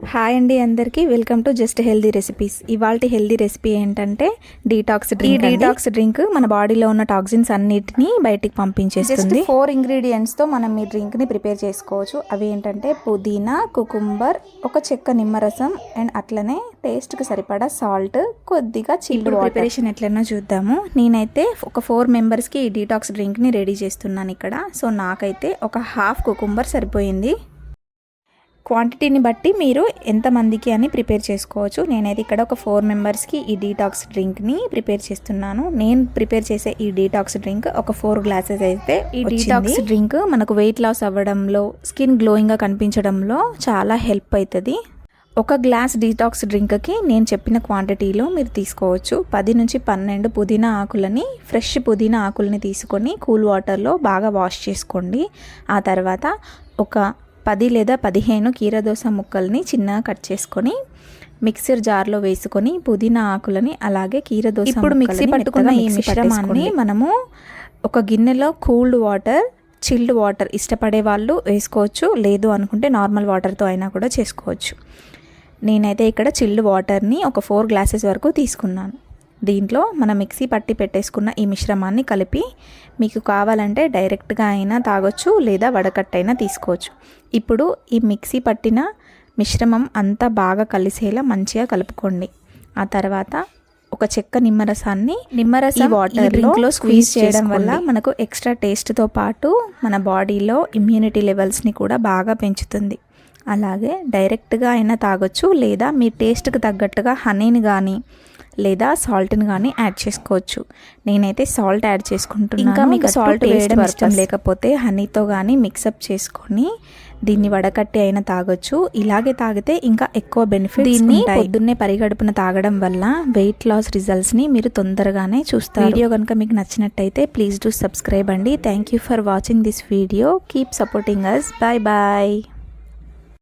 Hi అండి అందరికీ. Welcome to just healthy recipes. ఇవాళ హెల్దీ రెసిపీ ఏంటంటే డీటాక్స్ డ్రింక్ ఈ డీటాక్స్ డ్రింక్ మన బాడీలో ఉన్న టాక్సిన్స్ అన్నిటిని బయటికి పంపించేస్తుంది. ఫోర్ ఇంగ్రీడియంట్స్తో మనం ఈ డ్రింక్ని ప్రిపేర్ చేసుకోవచ్చు. అవి ఏంటంటే పుదీనా కుకుంబర్ ఒక చెక్క నిమ్మరసం అండ్ అట్లనే టేస్ట్కి సరిపడా సాల్ట్ కొద్దిగా చిల్డ్ ప్రిపరేషన్ ఎట్లనో చూద్దాము. నేనైతే ఒక ఫోర్ మెంబర్స్కి ఈ డీటాక్స్ డ్రింక్ని రెడీ చేస్తున్నాను ఇక్కడ. సో నాకైతే ఒక హాఫ్ కుకుంబర్ సరిపోయింది. క్వాంటిటీని బట్టి మీరు ఎంతమందికి అని ప్రిపేర్ చేసుకోవచ్చు. నేనైతే ఇక్కడ ఒక ఫోర్ మెంబర్స్కి ఈ డీటాక్స్ డ్రింక్ని ప్రిపేర్ చేస్తున్నాను. నేను ప్రిపేర్ చేసే ఈ డీటాక్స్ డ్రింక్ ఒక ఫోర్ గ్లాసెస్ అయితే ఈ డీటాక్స్ డ్రింక్ మనకు వెయిట్ లాస్ అవ్వడంలో స్కిన్ గ్లోయింగ్గా కనిపించడంలో చాలా హెల్ప్ అవుతుంది ఒక గ్లాస్ డీటాక్స్ డ్రింక్కి నేను చెప్పిన క్వాంటిటీలో మీరు తీసుకోవచ్చు. పది నుంచి పన్నెండు పుదీనా ఆకులని ఫ్రెష్ పుదీనా ఆకులని తీసుకొని కూల్ వాటర్లో బాగా వాష్ చేసుకోండి. ఆ తర్వాత ఒక పది లేదా పదిహేను కీరదోస ముక్కల్ని చిన్నగా కట్ చేసుకొని మిక్సర్ జార్లో వేసుకొని పుదీనా ఆకులని అలాగే కీరదోస ఇప్పుడు మిక్సీ పట్టుకున్న ఈ మిశ్రమాన్ని మనము ఒక గిన్నెలో కూల్డ్ వాటర్ చిల్డ్ వాటర్ ఇష్టపడే వాళ్ళు వేసుకోవచ్చు. లేదు అనుకుంటే నార్మల్ వాటర్తో అయినా కూడా చేసుకోవచ్చు. నేనైతే ఇక్కడ చిల్డ్ వాటర్ని ఒక ఫోర్ గ్లాసెస్ వరకు తీసుకున్నాను. దీంట్లో మనం మిక్సీ పట్టి పెట్టేసుకున్న ఈ మిశ్రమాన్ని కలిపి మీకు కావాలంటే డైరెక్ట్గా అయినా తాగొచ్చు లేదా వడకట్టైనా తీసుకోవచ్చు. ఇప్పుడు ఈ మిక్సీ పట్టిన మిశ్రమం అంతా బాగా కలిసేలా మంచిగా కలుపుకోండి. ఆ తర్వాత ఒక చెక్క నిమ్మరసాన్ని నిమ్మరసం వాటర్లో స్క్వీజ్ చేయడం వల్ల మనకు ఎక్స్ట్రా టేస్ట్తో పాటు మన బాడీలో ఇమ్యూనిటీ లెవెల్స్ని కూడా బాగా పెంచుతుంది. అలాగే డైరెక్ట్గా అయినా తాగొచ్చు లేదా మీ టేస్ట్కి తగ్గట్టుగా హనీని కానీ లేదా సాల్ట్ని కానీ యాడ్ చేసుకోవచ్చు. నేనైతే సాల్ట్ యాడ్ చేసుకుంటున్నాను. ఇంకా మీకు సాల్ట్ వేయడం ఇష్టం లేకపోతే హనీతో కానీ మిక్సప్ చేసుకొని దీన్ని వడకట్టి అయినా తాగొచ్చు. ఇలాగే తాగితే ఇంకా ఎక్కువ బెనిఫిట్ దీన్ని పొద్దున్నే పరిగడుపున తాగడం వల్ల వెయిట్ లాస్ రిజల్ట్స్ని మీరు తొందరగానే చూస్తారు. వీడియో కనుక మీకు నచ్చినట్టయితే ప్లీజ్ డూ సబ్స్క్రైబ్ అండి. Thank you for watching this video. Keep supporting us bye bye